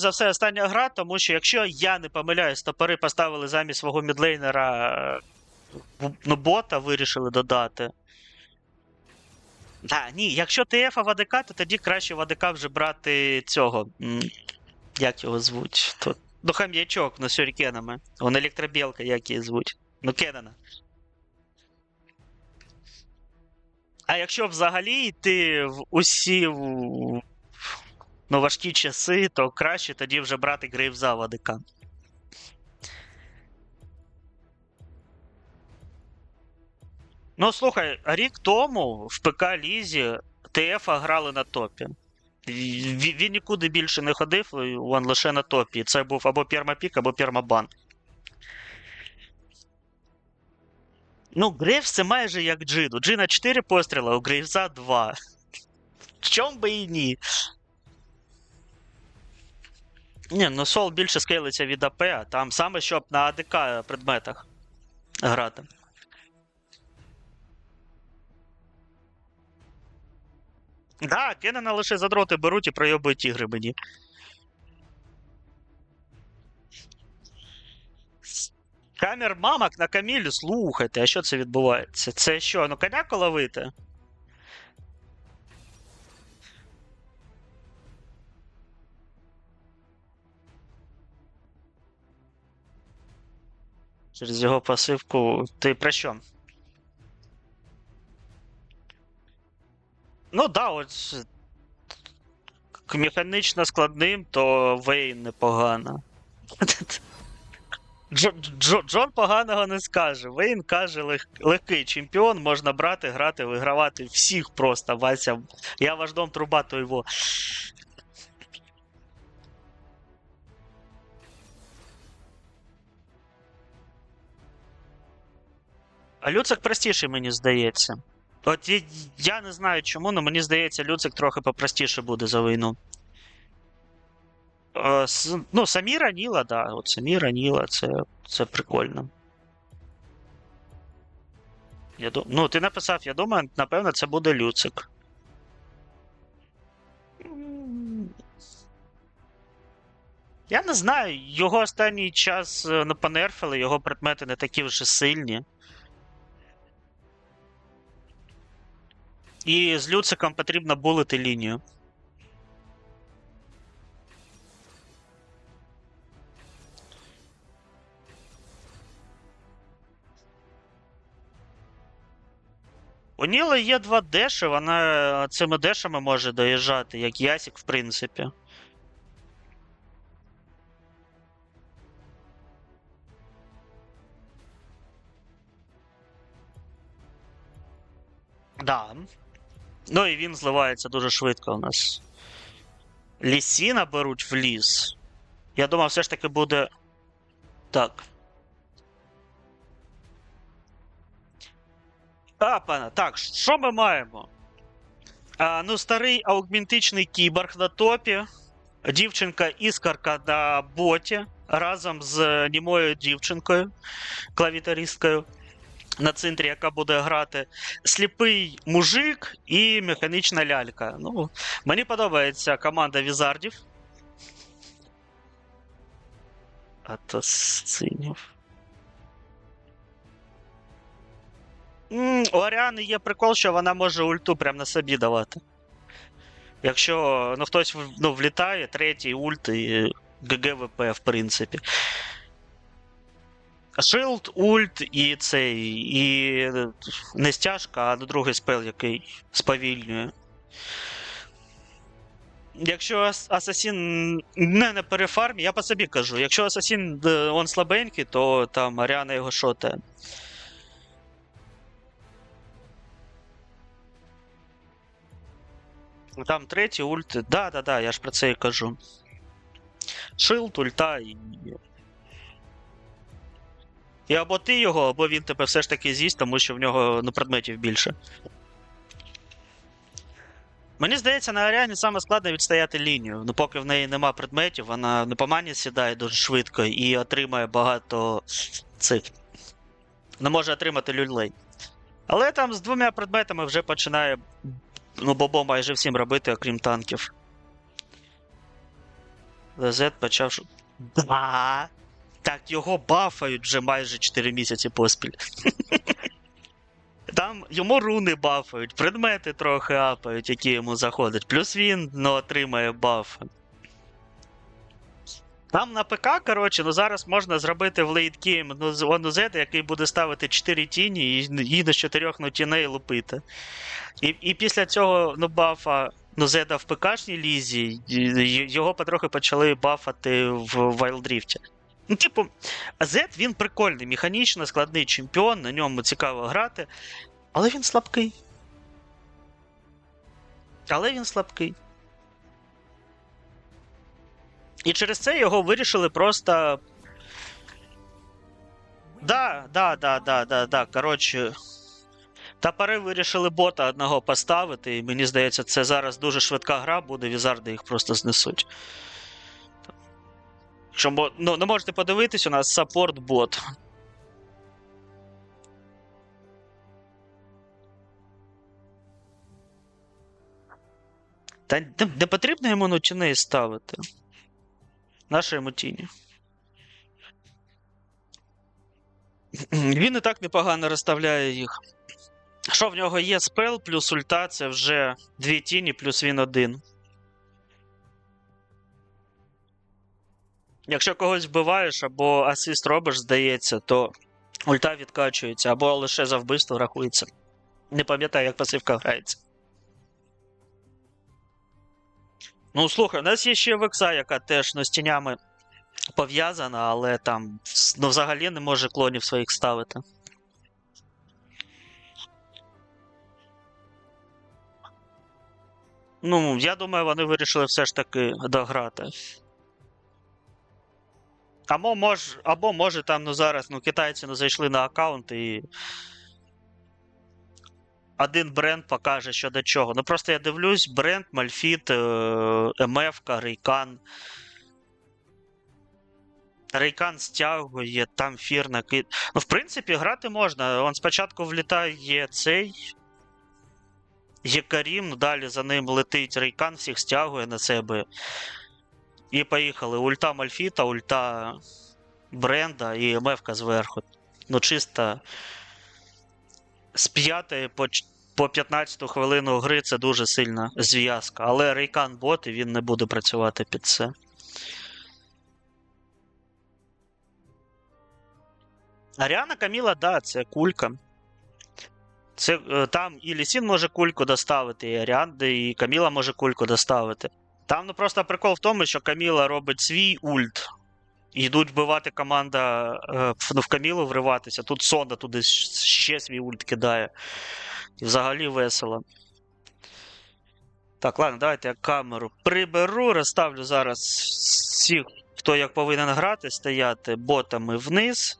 за все остання гра, тому що якщо я не помиляюсь, топори поставили замість свого мідлейнера е, ну, бота вирішили додати. Да, ні, якщо ТФ в АДК, то тоді краще в АДК вже брати цього. Як його звуть? То, ну, хам'ячок, ну, сюрікенами. Он електробілка, як її звуть. Ну, Кеннона. А якщо взагалі йти в усі ну, важкі часи, то краще тоді вже брати Грейвза в АДК. Ну, слухай, рік тому в ПК Лізі ТФ грали на топі. Він нікуди більше не ходив, він лише на топі. Це був або пермапік, або пермабан. Ну, Грейвс це майже як Джин. У Джина 4 постріли, у Грейвза 2. В чому би і ні. Ні, ну Сол більше скейлиться від АП, а там саме щоб на АДК предметах грати. Да, Кеннена лише за дроти беруть і пройобують ігри мені. Камер мамок на Камілі, слухайте, а що це відбувається? Це що, ну коняку ловити? Через його пасивку. Ти про що? Ну да, от. Механічно складним, то Вейн непогано. Джо, Джо, Джон поганого не скаже. Вейн каже, лег, легкий чемпіон, можна брати, грати, вигравати всіх просто. Вася, я ваш дом труба, то його. А Люцик простіший, мені здається. От я, я не знаю чому, але мені здається, Люцик трохи попростіше буде за війну. Е, с- ну, самі Раніла, да. От самі Раніла, це, це прикольно. Я. Ну, ти написав, я думаю, напевно, це буде Люцик. Я не знаю, його останній час е, не понерфили, його предмети не такі вже сильні. І з Люциком потрібно булити лінію. У Ніли є два деші, вона цими дешами може доїжджати, як Ясік, в принципі. Да. Ну і він зливається дуже швидко у нас. Лісіна беруть в ліс. Я думав, все ж таки буде. Так. А, пане, так, що ми маємо? А, ну, старий аугментичний кіборг на топі. Дівчинка іскарка на боті разом з німою дівчинкою, клавітаристкою на центрі, яка буде грати. Сліпий мужик і механічна лялька. Ну, мені подобається команда візардів. Атосинів. М, У Аріани є прикол, що вона може ульту прямо на собі давати. Якщо ну, хтось ну, влітає, третій ульт і ГГВП, в принципі. Шилд, ульт і цей. І не стяжка, а другий спел, який сповільнює. Якщо Асасін не на перефармі, я по собі кажу, якщо Асасін е, он слабенький, то там Аріана його шотає. Там третій ульт. Да, да, да, я ж про це і кажу. Шилд, ульта і. І або ти його, або він тебе все ж таки з'їсть, тому що в нього ну, предметів більше. Мені здається, на Аріані саме складно відстояти лінію. Ну, поки в неї нема предметів, вона не по мані сідає дуже швидко і отримає багато цих. Не може отримати люлей. Але там з двома предметами вже починає ну, бобо майже всім робити, окрім танків. Лезет почав. Да. Так його бафають вже майже 4 місяці поспіль. Там йому руни бафають, предмети трохи апають, які йому заходять. Плюс він ну, отримає бафи. Там на ПК, коротше, ну зараз можна зробити в лейткейм ну, з- Ону Z, який буде ставити 4 тіні і, і до 4 ну, тіней лупити. І, і після цього ну, бафа ну, Зеда в ПКшній лізі, його потрохи почали бафати в Вайлдріфті. Ну, типу, Зед він прикольний, механічно складний чемпіон, на ньому цікаво грати, але він слабкий. Але він слабкий. І через це його вирішили просто. Да, да, да, да, да, да. Коротше. Тапари вирішили бота одного поставити, і мені здається, це зараз дуже швидка гра буде, візарди їх просто знесуть. Якщо ну, не можете подивитись, у нас саппорт бот. Та не, потрібно йому ну, тіней ставити. Наша йому тіні. Він і так непогано розставляє їх. Що в нього є спел плюс ульта, це вже дві тіні, плюс він один. Якщо когось вбиваєш або асист робиш, здається, то ульта відкачується, або лише за вбивство рахується. Не пам'ятаю, як пасивка грається. Ну, слухай, у нас є ще Векса, яка теж ну, з тінями пов'язана, але там ну, взагалі не може клонів своїх ставити. Ну, я думаю, вони вирішили все ж таки дограти. Або мож, або може там ну зараз ну, китайці ну, зайшли на аккаунт і. Один бренд покаже, що до чого. Ну просто я дивлюсь, бренд, Мальфіт, МФ, Рейкан. Рейкан стягує, там фір накид. Ну, в принципі, грати можна. Он спочатку влітає цей. Є Карім, ну далі за ним летить Рейкан, всіх стягує на себе. І поїхали. Ульта Мальфіта, ульта бренда і МФК зверху. Ну, чисто з 5 по, по 15 хвилину гри це дуже сильна зв'язка. Але Рейкан бот і він не буде працювати під це. Аріана Каміла, да, це кулька. Це, е, там і Лісін може кульку доставити, і Аріанда, і Каміла може кульку доставити. Там ну просто прикол в тому, що Каміла робить свій ульт. Йдуть вбивати команда е, ну, в Камілу вриватися. Тут Сода туди ще свій ульт кидає. І взагалі весело. Так, ладно, давайте я камеру приберу, розставлю зараз всіх, хто як повинен грати, стояти ботами вниз.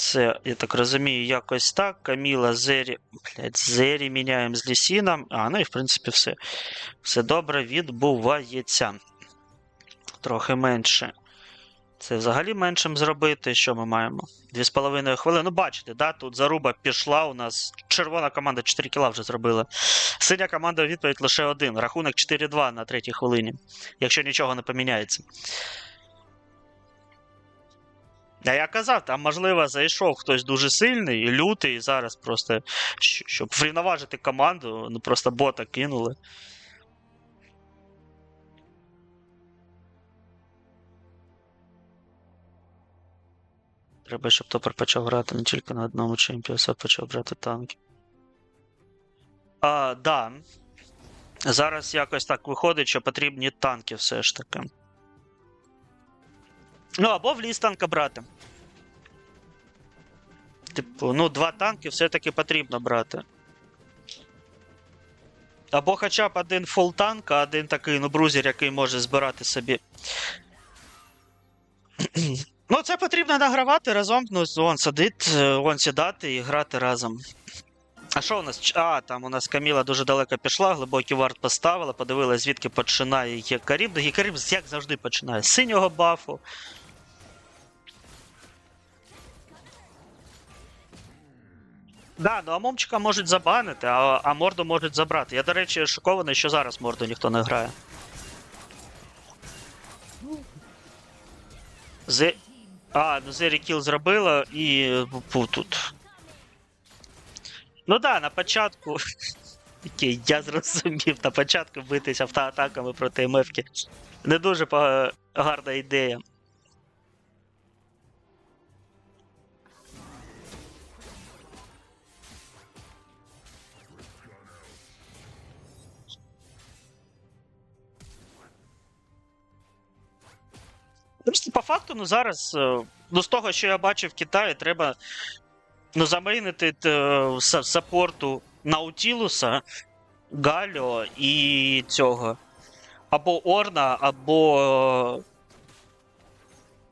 Це, я так розумію, якось так. Каміла, Зері. Блять, Зері міняємо з Лісіном. А, ну і в принципі все. Все добре відбувається. Трохи менше. Це взагалі меншим зробити. Що ми маємо? Дві з половиною хвилини. Ну, бачите, да? тут заруба пішла. У нас червона команда 4 кіла вже зробила. Синя команда відповідь лише один. Рахунок 4-2 на третій хвилині. Якщо нічого не поміняється. А я казав, там, можливо, зайшов хтось дуже сильний, лютий, і зараз просто, щоб врівноважити команду, ну просто бота кинули. Треба, щоб топер почав грати не тільки на одному чемпіоні, а почав брати танки. А, да. Зараз якось так виходить, що потрібні танки все ж таки. Ну, або в ліс танка брати. Типу, ну, два танки все-таки потрібно брати. Або хоча б один фул танк, а один такий, ну, брузер, який може збирати собі. ну, це потрібно награвати разом. Ну, вон сидить, е, вон сідати і грати разом. А що у нас? А, там у нас Каміла дуже далеко пішла, глибокий варт поставила, подивилась, звідки починає Гекарім. Да Гекарім, як завжди, починає з синього бафу. Да, ну а момчика можуть забанити, а, а морду можуть забрати. Я, до речі, шокований, що зараз морду ніхто не грає. Зе... А, ну Зері кіл зробила і пу тут. Ну да, на початку. Окей, я зрозумів, на початку битись автоатаками проти МФки. Не дуже гарна ідея. Просто по факту, ну зараз, е, ну з того, що я бачив в Китаї, треба ну, замейнити е, саппорту Наутілуса, Галіо і цього. Або Орна, або. е,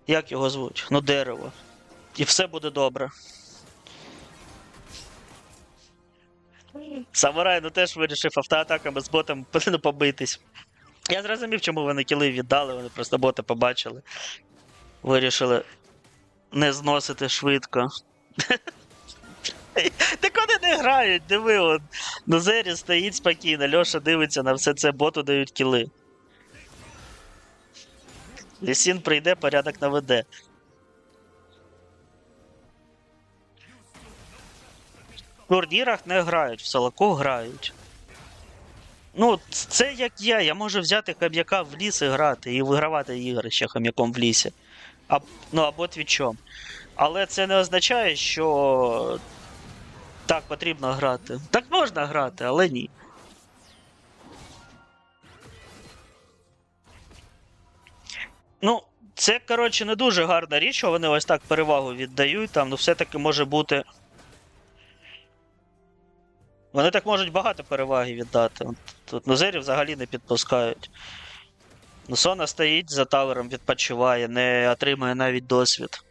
Як його звуть? Ну, дерево. І все буде добре. Самурай ну теж вирішив автоатаками з ботом побитись. Я зрозумів, чому вони кіли віддали, вони просто боти побачили. Вирішили не зносити швидко. Та куди не грають? Диви, от. Ну Зері стоїть спокійно, Льоша дивиться на все це, боту дають кіли. Лісін прийде, порядок наведе. В турнірах не грають, в Солоку грають. Ну, це як я. Я можу взяти хам'яка в ліс і грати, і вигравати ігри ще хам'яком в лісі. А, ну або твічом. Але це не означає, що так потрібно грати. Так можна грати, але ні. Ну, це, коротше, не дуже гарна річ, що вони ось так перевагу віддають. Там, ну, все-таки може бути. Вони так можуть багато переваги віддати. Тут Нозері взагалі не підпускають. Ну, Сона стоїть за тавером, відпочиває, не отримує навіть досвід.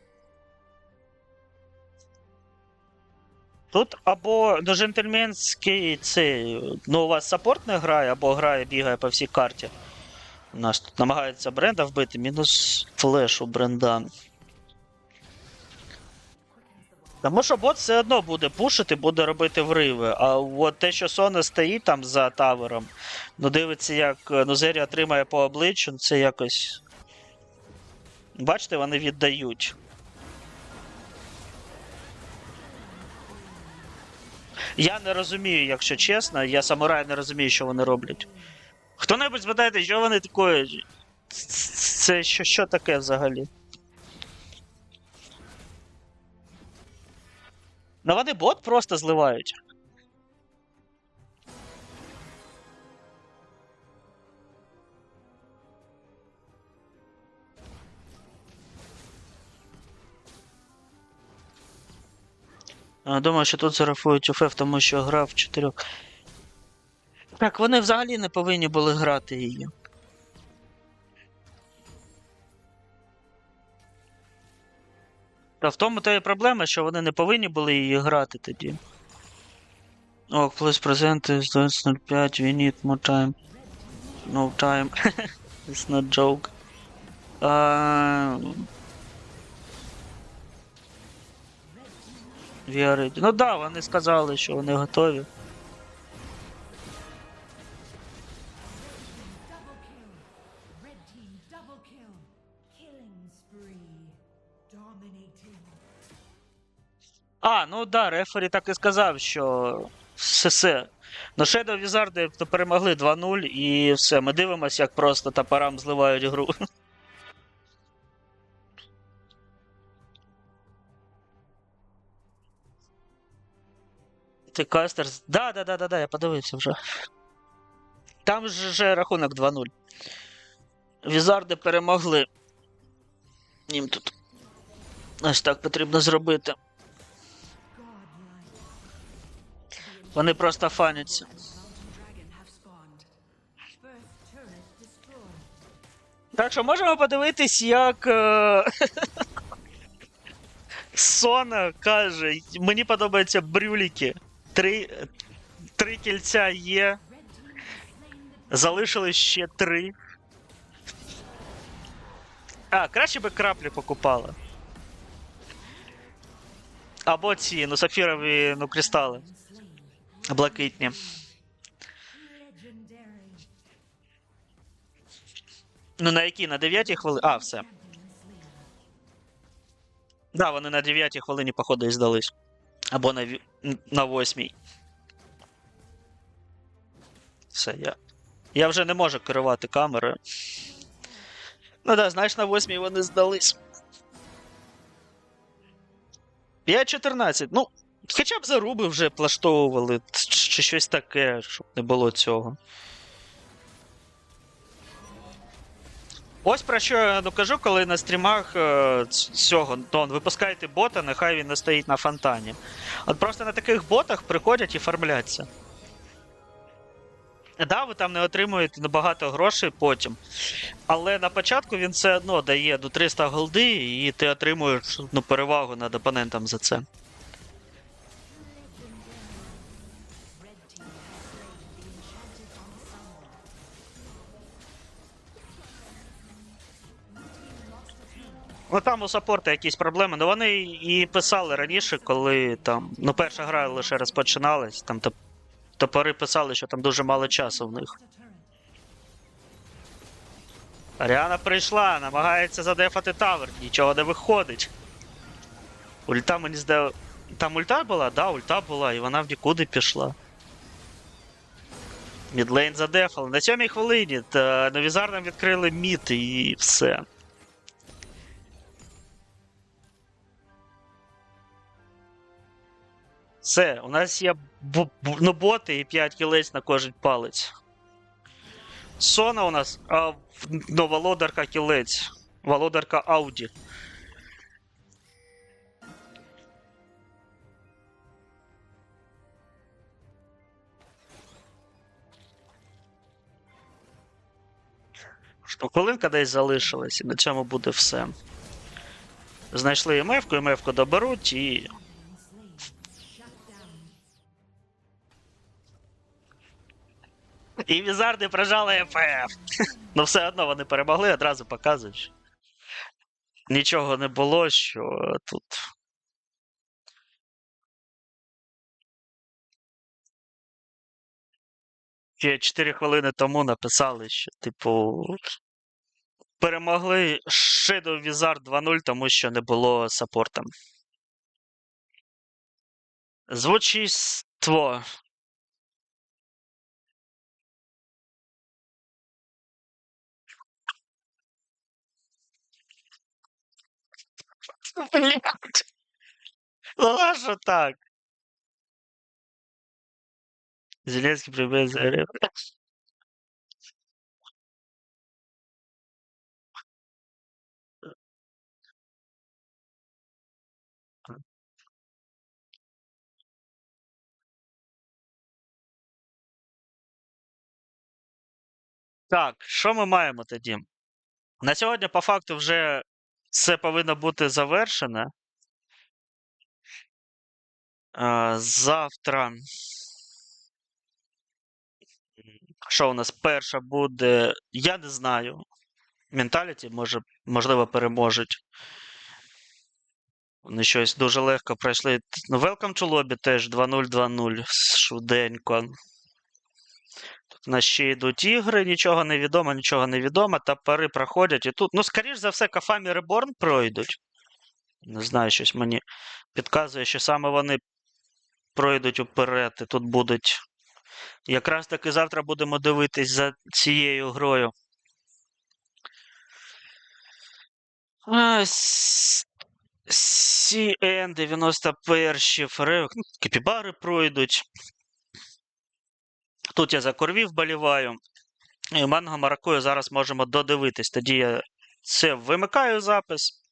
Тут або ну, джентльменський цей. Ну, у вас саппорт не грає, або грає, бігає по всій карті. У нас тут намагається бренда вбити, мінус флеш у бренда. Тому що бот все одно буде пушити, буде робити вриви. А от те, що Сона стоїть там за тавером, ну дивиться, як е, Нузері отримає по обличчю, ну, це якось. Бачите, вони віддають. Я не розумію, якщо чесно, я самурай не розумію, що вони роблять. Хто-небудь згадайте, що вони такої. Це що, що таке взагалі? Ну вони бот просто зливають. Думаю, що тут зарахують УФФ, тому що грав чотирьох. Так, вони взагалі не повинні були грати її. Та в тому то і проблема, що вони не повинні були її грати тоді. О, плюс презенти з 25, we need more time. No time. It's not joke. Ready. Ну да, вони сказали, що вони готові. Ну да, рефері так і сказав, що все. все. Ну, Shadow Wizard перемогли 2-0 і все. Ми дивимося, як просто топорам зливають гру. Ти Кастерс. Да, да, да, да, да, я подивився вже. Там ж вже рахунок 2-0. Візарди перемогли. Їм тут. Ось так потрібно зробити. Вони просто фаняться. Так що можемо подивитись, як е... Сона каже, мені подобаються брюліки. Три, три кільця є. Залишилось ще три. А, краще би краплі покупала. Або ці, ну, сапфірові, ну, кристали. Блакитні. Ну на якій? На 9 хвилині? А, все. Да, вони на 9 хвилині, походу, і здались. Або на, на 8. Все, я. Я вже не можу керувати камерою. Ну да, знаєш, на 8 вони здались. 5-14. Ну, хоча б заруби вже плаштовували, чи щось таке, щоб не було цього. Ось про що я ну, кажу, коли на стрімах е, цього ну, випускаєте бота, нехай він не стоїть на фонтані. От просто на таких ботах приходять і фармляться. Да, ви там не отримуєте набагато грошей потім. Але на початку він все одно дає до 300 голди, і ти отримуєш ну, перевагу над опонентом за це. Ну там у саппорта якісь проблеми. Ну вони і писали раніше, коли там ну перша гра лише розпочиналась, там топори писали, що там дуже мало часу в них. Аріана прийшла, намагається задефати тавер, нічого не виходить. Ульта мені здав. Там ульта була? Да, ульта була, і вона в нікуди пішла. Мідлейн задефали. На сьомій хвилині новізар нам відкрили мід і все. Все, у нас є ну, боти і 5 кілець на кожен палець. Сона у нас а, ну, володарка кілець. Володарка Ауді. Хвилинка десь залишилась, і на цьому буде все. Знайшли МФ-ку, МФ-ку доберуть і І візарди прожали ФФ. Ну все одно вони перемогли, одразу показують. Нічого не було, що тут. Ще 4 хвилини тому написали, що, типу, перемогли Shadow Wizard 2.0, тому що не було саппорта. Звучиство. Блядь. Ну а що так? Зеленський прибере за Так, що ми маємо тоді? На сьогодні, по факту, вже все повинно бути завершене. Завтра. Що у нас перша буде? Я не знаю. Менталіті, може, можливо, переможуть. Вони щось дуже легко пройшли. Ну, Welcome to Lobby теж 2-0-2-0 швиденько. У нас ще йдуть ігри, нічого не відомо, нічого не відомо. Тапери проходять. І тут, ну, скоріш за все, Кафамі Реборн пройдуть. Не знаю, щось мені підказує, що саме вони пройдуть уперед, і тут будуть. Якраз таки завтра будемо дивитись за цією грою. CN 91 Феревик. Ну, Капібари пройдуть. Тут я за корвів боліваю. І манго маракую зараз можемо додивитись. Тоді я це вимикаю запис.